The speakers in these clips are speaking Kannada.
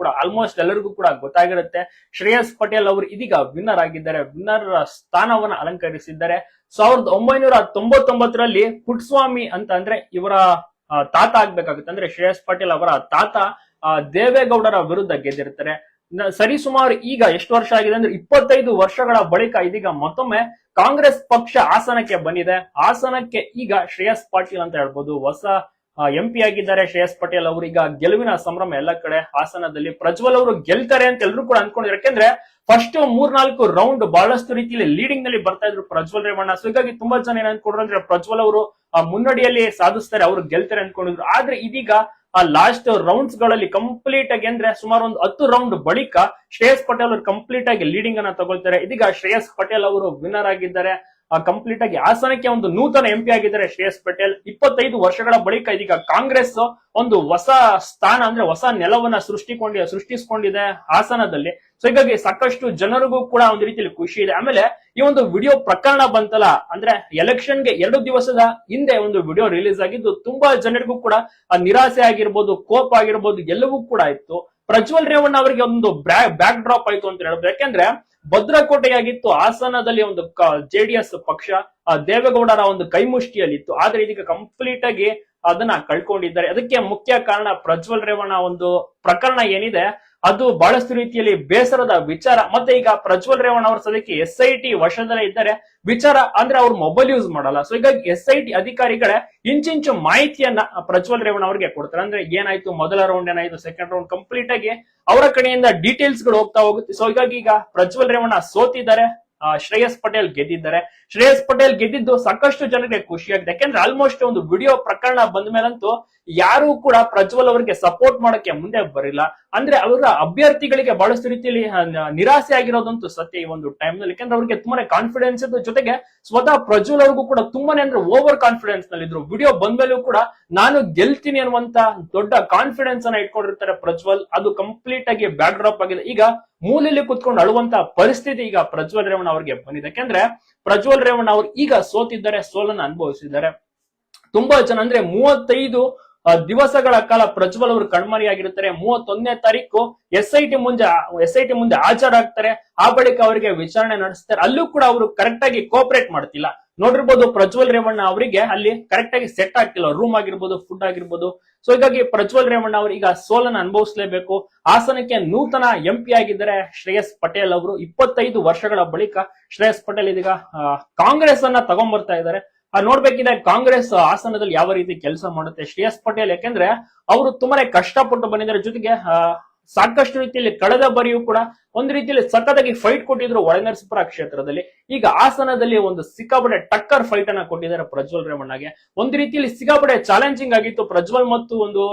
ಕೂಡ ಆಲ್ಮೋಸ್ಟ್ ಎಲ್ಲರಿಗೂ ಕೂಡ ಗೊತ್ತಾಗಿರುತ್ತೆ. ಶ್ರೇಯಸ್ ಪಟೇಲ್ ಅವರು ಇದೀಗ ವಿನ್ನರ್ ಆಗಿದ್ದಾರೆ. ವಿನ್ನರ್ ಸ್ಥಾನವನ್ನ ಅಲಂಕರಿಸಿದ್ದಾರೆ. ಸಾವಿರದ ಒಂಬೈನೂರ ತೊಂಬತ್ತೊಂಬತ್ತರಲ್ಲಿ ಪುಟ್ಸ್ವಾಮಿ ಅಂತ ಅಂದ್ರೆ ಇವರ ತಾತ ಆಗ್ಬೇಕಾಗುತ್ತೆ. ಅಂದ್ರೆ ಶ್ರೇಯಸ್ ಪಟೇಲ್ ಅವರ ತಾತ ದೇವೇಗೌಡರ ವಿರುದ್ಧ ಗೆದ್ದಿರ್ತಾರೆ. ಸರಿ ಸರಿಸುಮಾರು ಈಗ ಎಷ್ಟು ವರ್ಷ ಆಗಿದೆ ಅಂದ್ರೆ ಇಪ್ಪತ್ತೈದು ವರ್ಷಗಳ ಬಳಿಕ ಇದೀಗ ಮತ್ತೊಮ್ಮೆ ಕಾಂಗ್ರೆಸ್ ಪಕ್ಷ ಹಾಸನಕ್ಕೆ ಬಂದಿದೆ. ಹಾಸನಕ್ಕೆ ಈಗ ಶ್ರೇಯಸ್ ಪಾಟೀಲ್ ಅಂತ ಹೇಳ್ಬೋದು. ಹೊಸ ಎಂ ಪಿ ಆಗಿದ್ದಾರೆ, ಶ್ರೇಯಸ್ ಪಟೇಲ್ ಅವರು. ಈಗ ಗೆಲುವಿನ ಸಂಭ್ರಮ ಎಲ್ಲ ಕಡೆ, ಹಾಸನದಲ್ಲಿ ಪ್ರಜ್ವಲ್ ಅವರು ಗೆಲ್ತಾರೆ ಅಂತ ಎಲ್ಲರೂ ಕೂಡ ಅನ್ಕೊಂಡಿದ್ರು ಯಾಕೆಂದ್ರೆ ಫಸ್ಟ್ ಮೂರ್ನಾಲ್ಕು ರೌಂಡ್ ಬಹಳಷ್ಟು ರೀತಿಯಲ್ಲಿ ಲೀಡಿಂಗ್ನಲ್ಲಿ ಬರ್ತಾ ಇದ್ರು ಪ್ರಜ್ವಲ್ ರೇವಣ್ಣ. ಸೊ ಹೀಗಾಗಿ ತುಂಬಾ ಜನ ಏನ್ ಅನ್ಕೊಂಡ್ರು ಅಂದ್ರೆ ಪ್ರಜ್ವಲ್ ಅವರು ಮುನ್ನಡಿಯಲ್ಲಿ ಸಾಧಿಸ್ತಾರೆ, ಅವರು ಗೆಲ್ತಾರೆ ಅನ್ಕೊಂಡಿದ್ರು. ಆದ್ರೆ, ಇದೀಗ, ಆ ಲಾಸ್ಟ್ ರೌಂಡ್ಸ್ಗಳಲ್ಲಿ ಕಂಪ್ಲೀಟ್ ಆಗಿ ಅಂದ್ರೆ ಸುಮಾರು ಒಂದು ಹತ್ತು ರೌಂಡ್ ಬಳಿಕ ಶ್ರೇಯಸ್ ಪಟೇಲ್ ಅವರು ಕಂಪ್ಲೀಟ್ ಆಗಿ ಲೀಡಿಂಗ್ ಅನ್ನ ತಗೊಳ್ತಾರೆ. ಇದೀಗ ಶ್ರೇಯಸ್ ಪಟೇಲ್ ಅವರು ವಿನ್ನರ್ ಆಗಿದ್ದಾರೆ. ಕಂಪ್ಲೀಟ್ ಆಗಿ ಹಾಸನಕ್ಕೆ ಒಂದು ನೂತನ ಎಂಪಿ ಆಗಿದ್ದಾರೆ ಶ್ರೇಯಸ್ ಪಟೇಲ್. ಇಪ್ಪತ್ತೈದು ವರ್ಷಗಳ ಬಳಿಕ ಇದೀಗ ಕಾಂಗ್ರೆಸ್ ಒಂದು ಹೊಸ ಸ್ಥಾನ ಅಂದ್ರೆ ಹೊಸ ನೆಲವನ್ನ ಸೃಷ್ಟಿಕೊಂಡಿ, ಸೃಷ್ಟಿಸ್ಕೊಂಡಿದೆ ಹಾಸನದಲ್ಲಿ. ಸೊ ಹೀಗಾಗಿ ಸಾಕಷ್ಟು ಜನರಿಗೂ ಕೂಡ ಒಂದು ರೀತಿಯಲ್ಲಿ ಖುಷಿ ಇದೆ. ಆಮೇಲೆ ಈ ಒಂದು ವಿಡಿಯೋ ಪ್ರಕರಣ ಬಂತಲ್ಲ, ಅಂದ್ರೆ ಎಲೆಕ್ಷನ್ಗೆ ಎರಡು ದಿವಸದ ಹಿಂದೆ ಒಂದು ವಿಡಿಯೋ ರಿಲೀಸ್ ಆಗಿದ್ದು, ತುಂಬಾ ಜನರಿಗೂ ಕೂಡ ನಿರಾಸೆ ಆಗಿರ್ಬೋದು, ಕೋಪ ಆಗಿರ್ಬೋದು, ಎಲ್ಲವೂ ಕೂಡ ಇತ್ತು ಪ್ರಜ್ವಲ್ ರೇವಣ್ಣ ಅವರಿಗೆ ಒಂದು ಬ್ಯಾಕ್ ಡ್ರಾಪ್ ಆಯ್ತು ಅಂತ ಹೇಳ್ಬೋದು. ಯಾಕೆಂದ್ರೆ ಭದ್ರಕೋಟೆಯಾಗಿತ್ತು. ಹಾಸನದಲ್ಲಿ ಒಂದು ಜೆಡಿಎಸ್ ಪಕ್ಷ ಆ, ದೇವೇಗೌಡರ ಒಂದು ಕೈಮುಷ್ಟಿಯಲ್ಲಿತ್ತು. ಆದ್ರೆ ಇದೀಗ ಕಂಪ್ಲೀಟ್ ಆಗಿ ಅದನ್ನ ಕಳ್ಕೊಂಡಿದ್ದಾರೆ. ಅದಕ್ಕೆ ಮುಖ್ಯ ಕಾರಣ ಪ್ರಜ್ವಲ್ ರೇವಣ್ಣ ಒಂದು ಪ್ರಕರಣ ಏನಿದೆ. ಅದು ಬಹಳಷ್ಟು ರೀತಿಯಲ್ಲಿ ಬೇಸರದ ವಿಚಾರ. ಮತ್ತೆ ಈಗ ಪ್ರಜ್ವಲ್ ರೇವಣ್ ಅವರು ಸದ್ಯಕ್ಕೆ ಎಸ್ ಐ ಟಿ ವಶದಲ್ಲೇ ಇದ್ದಾರೆ. ವಿಚಾರ ಅಂದ್ರೆ ಅವ್ರು ಮೊಬೈಲ್ ಯೂಸ್ ಮಾಡಲ್ಲ. ಸೊ ಹೀಗಾಗಿ ಎಸ್ ಐ ಟಿ ಅಧಿಕಾರಿಗಳೇ ಇಂಚಿಂಚು ಮಾಹಿತಿಯನ್ನ ಪ್ರಜ್ವಲ್ ರೇವಣ್ ಅವರಿಗೆ ಕೊಡ್ತಾರೆ. ಅಂದ್ರೆ ಏನಾಯ್ತು? ಮೊದಲ ರೌಂಡ್ ಏನಾಯ್ತು? ಸೆಕೆಂಡ್ ರೌಂಡ್ ಕಂಪ್ಲೀಟ್ ಆಗಿ ಅವರ ಕಡೆಯಿಂದ ಡೀಟೇಲ್ಸ್ಗಳು ಹೋಗ್ತಾ ಹೋಗುತ್ತೆ. ಸೊ ಹೀಗಾಗಿ ಈಗ ಪ್ರಜ್ವಲ್ ರೇವಣ್ಣ ಸೋತಿದ್ದಾರೆ. ಶ್ರೇಯಸ್ ಪಟೇಲ್ ಗೆದ್ದಿದ್ದಾರೆ. ಶ್ರೇಯಸ್ ಪಟೇಲ್ ಗೆದ್ದಿದ್ದು ಸಾಕಷ್ಟು ಜನರಿಗೆ ಖುಷಿಯಾಗಿದೆ. ಯಾಕೆಂದ್ರೆ ಆಲ್ಮೋಸ್ಟ್ ಒಂದು ವಿಡಿಯೋ ಪ್ರಕರಣ ಬಂದ ಮೇಲಂತೂ ಯಾರು ಕೂಡ ಪ್ರಜ್ವಲ್ ಅವರಿಗೆ ಸಪೋರ್ಟ್ ಮಾಡಕ್ಕೆ ಮುಂದೆ ಬರಿಲ್ಲ ಅಂದ್ರೆ ಅವರ ಅಭ್ಯರ್ಥಿಗಳಿಗೆ ಬಹಳಷ್ಟು ರೀತಿಯಲ್ಲಿ ನಿರಾಸೆ ಆಗಿರೋದಂತೂ ಸತ್ಯ ಈ ಒಂದು ಟೈಮ್ನಲ್ಲಿ. ಯಾಕಂದ್ರೆ ಅವ್ರಿಗೆ ತುಂಬಾನೇ ಕಾನ್ಫಿಡೆನ್ಸ್ ಇದ್ರ ಜೊತೆಗೆ ಸ್ವತಃ ಪ್ರಜ್ವಲ್ ಅವ್ರಿಗೂ ಕೂಡ ತುಂಬಾನೇ ಅಂದ್ರೆ ಓವರ್ ಕಾನ್ಫಿಡೆನ್ಸ್ನಲ್ಲಿ ಇದ್ರು. ವಿಡಿಯೋ ಬಂದ್ಮೇಲೂ ಕೂಡ ನಾನು ಗೆಲ್ತೀನಿ ಅನ್ನುವಂತ ದೊಡ್ಡ ಕಾನ್ಫಿಡೆನ್ಸ್ ಅನ್ನ ಇಟ್ಕೊಂಡಿರ್ತಾರೆ ಪ್ರಜ್ವಲ್. ಅದು ಕಂಪ್ಲೀಟ್ ಆಗಿ ಬ್ಯಾಕ್ ಡ್ರಾಪ್ ಆಗಿದೆ. ಈಗ ಮೂಲೆಯಲ್ಲಿ ಕುತ್ಕೊಂಡು ಅಳುವಂತ ಪರಿಸ್ಥಿತಿ ಈಗ ಪ್ರಜ್ವಲ್ ರೇವಣ್ಣ ಅವರಿಗೆ ಬಂದಿದೆ. ಯಾಕೆಂದ್ರೆ ಪ್ರಜ್ವಲ್ ರೇವಣ್ಣ ಅವರು ಈಗ ಸೋತಿದ್ದಾರೆ, ಸೋಲನ್ನ ಅನುಭವಿಸಿದ್ದಾರೆ. ತುಂಬಾ ಜನ ಅಂದ್ರೆ ಮೂವತ್ತೈದು ದಿವಸಗಳ ಕಾಲ ಪ್ರಜ್ವಲ್ ಅವರು ಕಣ್ಮರೆಯಾಗಿರುತ್ತಾರೆ ಮೂವತ್ತೊಂದನೇ ತಾರೀಕು ಎಸ್ ಐ ಟಿ ಮುಂದೆ ಎಸ್ ಐ ಟಿ ಮುಂದೆ ಹಾಜರಾಗ್ತಾರೆ. ಆ ಬಳಿಕ ಅವರಿಗೆ ವಿಚಾರಣೆ ನಡೆಸ್ತಾರೆ. ಅಲ್ಲೂ ಕೂಡ ಅವರು ಕರೆಕ್ಟ್ ಆಗಿ ಕೋಪರೇಟ್ ಮಾಡ್ತಿಲ್ಲ. ನೋಡಿರ್ಬೋದು ಪ್ರಜ್ವಲ್ ರೇವಣ್ಣ ಅವರಿಗೆ ಅಲ್ಲಿ ಕರೆಕ್ಟ್ ಆಗಿ ಸೆಟ್ ಆಗ್ತಿಲ್ಲ ರೂಮ್ ಆಗಿರ್ಬೋದು ಫುಡ್ ಆಗಿರ್ಬೋದು. ಸೊ ಹೀಗಾಗಿ ಪ್ರಜ್ವಲ್ ರೇವಣ್ಣ ಅವರು ಈಗ ಸೋಲನ್ನ ಅನುಭವಿಸಲೇಬೇಕು. ಹಾಸನಕ್ಕೆ ನೂತನ ಎಂ ಪಿ ಆಗಿದ್ದಾರೆ ಶ್ರೇಯಸ್ ಪಟೇಲ್ ಅವರು. ಇಪ್ಪತ್ತೈದು ವರ್ಷಗಳ ಬಳಿಕ ಶ್ರೇಯಸ್ ಪಟೇಲ್ ಇದೀಗ ಕಾಂಗ್ರೆಸ್ ಅನ್ನ ತಗೊಂಡ್ಬರ್ತಾ ಇದ್ದಾರೆ. ನೋಡ್ಬೇಕಿದೆ ಕಾಂಗ್ರೆಸ್ ಹಾಸನದಲ್ಲಿ ಯಾವ ರೀತಿ ಕೆಲಸ ಮಾಡುತ್ತೆ ಶ್ರೇಯಸ್ ಪಟೇಲ್, ಯಾಕೆಂದ್ರೆ ಅವರು ತುಂಬಾನೇ ಕಷ್ಟಪಟ್ಟು ಬಂದಿದ್ದಾರೆ. ಜೊತೆಗೆ ಸಾಕಷ್ಟು ರೀತಿಯಲ್ಲಿ ಕಳೆದ ಬಾರಿಯೂ ಕೂಡ ಒಂದು ರೀತಿಯಲ್ಲಿ ಸಖತ್ತಾಗಿ ಫೈಟ್ ಕೊಟ್ಟಿದ್ರು ಒಳನರಸಪುರ ಕ್ಷೇತ್ರದಲ್ಲಿ. ಈಗ ಹಾಸನದಲ್ಲಿ ಒಂದು ಸಿಕ್ಕಾಪಡೆ ಟಕ್ಕರ್ ಫೈಟ್ ಅನ್ನ ಕೊಟ್ಟಿದ್ದಾರೆ ಪ್ರಜ್ವಲ್ ರೇವಣ್ಣಗೆ ಒಂದು ರೀತಿಯಲ್ಲಿ ಸಿಕ್ಕಾಪಡೆ ಚಾಲೆಂಜಿಂಗ್ ಆಗಿತ್ತು. ಪ್ರಜ್ವಲ್ ಮತ್ತು ಒಂದು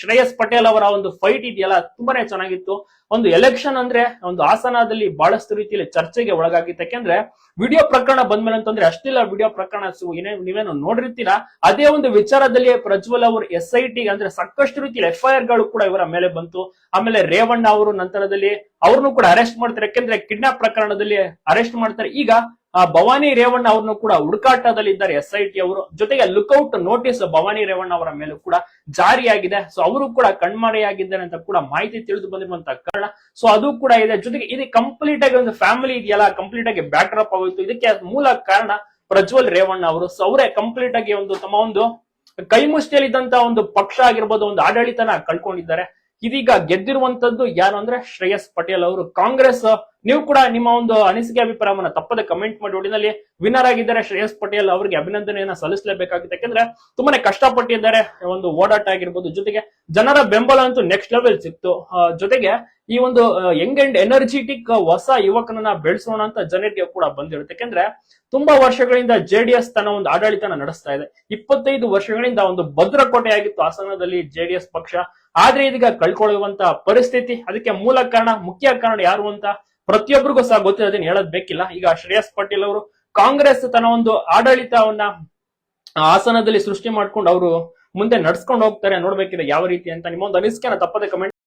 ಶ್ರೇಯಸ್ ಪಟೇಲ್ ಅವರ ಒಂದು ಫೈಟ್ ಇದೆಯಲ್ಲ, ತುಂಬಾನೇ ಚೆನ್ನಾಗಿತ್ತು. ಒಂದು ಎಲೆಕ್ಷನ್ ಅಂದ್ರೆ ಒಂದು ಹಾಸನದಲ್ಲಿ ಬಹಳಷ್ಟು ರೀತಿಯಲ್ಲಿ ಚರ್ಚೆಗೆ ಒಳಗಾಗಿತ್ತು. ಯಾಕೆಂದ್ರೆ ವಿಡಿಯೋ ಪ್ರಕರಣ ಬಂದ್ಮೇಲೆ ಅಂತಂದ್ರೆ ಅಷ್ಟಿಲ್ಲ ವಿಡಿಯೋ ಪ್ರಕರಣ ಏನೇ ನೀವೇನು ನೋಡಿರ್ತೀರಾ? ಅದೇ ಒಂದು ವಿಚಾರದಲ್ಲಿ ಪ್ರಜ್ವಲ್ ಅವರು ಎಸ್ ಐ ಟಿ ಅಂದ್ರೆ ಸಾಕಷ್ಟು ರೀತಿಯಲ್ಲಿ ಎಫ್ ಐ ಆರ್ಗಳು ಕೂಡ ಇವರ ಮೇಲೆ ಬಂತು. ಆಮೇಲೆ ರೇವಣ್ಣ ಅವರು ನಂತರದಲ್ಲಿ ಅವ್ರನ್ನು ಕೂಡ ಅರೆಸ್ಟ್ ಮಾಡ್ತಾರೆ. ಯಾಕೆಂದ್ರೆ ಕಿಡ್ನಾಪ್ ಪ್ರಕರಣದಲ್ಲಿ ಅರೆಸ್ಟ್ ಮಾಡ್ತಾರೆ. ಈಗ, ಆ, ಭವಾನಿ ರೇವಣ್ಣ ಅವ್ರನ್ನು ಕೂಡ ಹುಡುಕಾಟದಲ್ಲಿ ಇದ್ದಾರೆ ಎಸ್ ಐ ಟಿ ಅವರು. ಜೊತೆಗೆ ಲುಕ್ಔಟ್ ನೋಟಿಸ್ ಭವಾನಿ ರೇವಣ್ಣ ಅವರ ಮೇಲೂ ಕೂಡ ಜಾರಿಯಾಗಿದೆ. ಸೊ ಅವರು ಕೂಡ ಕಣ್ಮರೆಯಾಗಿದ್ದಾರೆ ಅಂತ ಕೂಡ ಮಾಹಿತಿ ತಿಳಿದು ಬಂದಿರುವಂತಹ ಕಾರಣ. ಸೊ ಅದು ಕೂಡ ಇದೆ. ಜೊತೆಗೆ ಇದು ಕಂಪ್ಲೀಟ್ ಆಗಿ ಒಂದು ಫ್ಯಾಮಿಲಿ ಇದೆಯಲ್ಲ ಕಂಪ್ಲೀಟ್ ಆಗಿ ಬ್ಯಾಕ್ ಡ್ರಾಪ್ ಆಗೋಯ್ತು. ಇದಕ್ಕೆ ಮೂಲ ಕಾರಣ ಪ್ರಜ್ವಲ್ ರೇವಣ್ಣ ಅವರು. ಸೊ ಅವರೇ ಕಂಪ್ಲೀಟ್ ಆಗಿ ಒಂದು ತಮ್ಮ ಒಂದು ಕೈ ಮುಷ್ಟಿಯಲ್ಲಿದ್ದಂತ ಒಂದು ಪಕ್ಷ ಆಗಿರ್ಬೋದು, ಒಂದು ಆಡಳಿತನ ಕಳ್ಕೊಂಡಿದ್ದಾರೆ. ಇದೀಗ ಗೆದ್ದಿರುವಂತದ್ದು ಯಾರು ಅಂದ್ರೆ ಶ್ರೇಯಸ್ ಪಟೇಲ್ ಅವರು. ಕಾಂಗ್ರೆಸ್, ನೀವು ಕೂಡ ನಿಮ್ಮ ಒಂದು ಅನಿಸಿಕೆ ಅಭಿಪ್ರಾಯವನ್ನ ತಪ್ಪದೆ ಕಮೆಂಟ್ ಮಾಡಿ ಒಟ್ಟಿನಲ್ಲಿ ವಿನ್ನರ್ ಆಗಿದ್ದಾರೆ ಶ್ರೇಯಸ್ ಪಟೇಲ್. ಅವರಿಗೆ ಅಭಿನಂದನೆಯನ್ನ ಸಲ್ಲಿಸಲೇಬೇಕಾಗುತ್ತೆ. ಯಾಕಂದ್ರೆ ತುಂಬಾನೇ ಕಷ್ಟಪಟ್ಟಿದ್ದಾರೆ. ಒಂದು ಓಡಾಟ ಆಗಿರ್ಬೋದು. ಜೊತೆಗೆ ಜನರ ಬೆಂಬಲ ಅಂತೂ ನೆಕ್ಸ್ಟ್ ಲೆವೆಲ್ ಸಿಕ್ತು. ಜೊತೆಗೆ ಈ ಒಂದು ಯಂಗ್ ಅಂಡ್ ಎನರ್ಜಿಟಿಕ್ ಹೊಸ ಯುವಕನನ್ನ ಬೆಳೆಸೋಣ ಅಂತ ಜನರಿಗೆ ಕೂಡ ಬಂದಿರುತ್ತೆ. ಯಾಕಂದ್ರೆ ತುಂಬಾ ವರ್ಷಗಳಿಂದ ಜೆಡಿಎಸ್ ತನ್ನ ಒಂದು ಆಡಳಿತನ ನಡೆಸ್ತಾ ಇದೆ. ಇಪ್ಪತ್ತೈದು ವರ್ಷಗಳಿಂದ ಒಂದು ಭದ್ರಕೋಟೆ ಆಗಿತ್ತು ಹಾಸನದಲ್ಲಿ ಜೆಡಿಎಸ್ ಪಕ್ಷ. ಆದ್ರೆ ಇದೀಗ ಕಳ್ಕೊಳ್ಳುವಂತ ಪರಿಸ್ಥಿತಿ, ಅದಕ್ಕೆ ಮೂಲ ಕಾರಣ, ಮುಖ್ಯ ಕಾರಣ ಯಾರು ಅಂತ ಪ್ರತಿಯೊಬ್ಬರಿಗೂ ಸಹ ಗೊತ್ತಿಲ್ಲ ಅದನ್ನ ಹೇಳೋದ್ ಬೇಕಿಲ್ಲ. ಈಗ ಶ್ರೇಯಸ್ ಪಟೇಲ್ ಅವರು ಕಾಂಗ್ರೆಸ್ ತನ್ನ ಒಂದು ಆಡಳಿತವನ್ನ ಆಸನದಲ್ಲಿ ಸೃಷ್ಟಿ ಮಾಡ್ಕೊಂಡು ಅವರು ಮುಂದೆ ನಡ್ಸ್ಕೊಂಡು ಹೋಗ್ತಾರೆ, ನೋಡ್ಬೇಕಿದೆ ಯಾವ ರೀತಿ ಅಂತ. ನಿಮ್ಮ ಒಂದು ಅನಿಸಿಕೆನ ತಪ್ಪದೆ ಕಮೆಂಟ್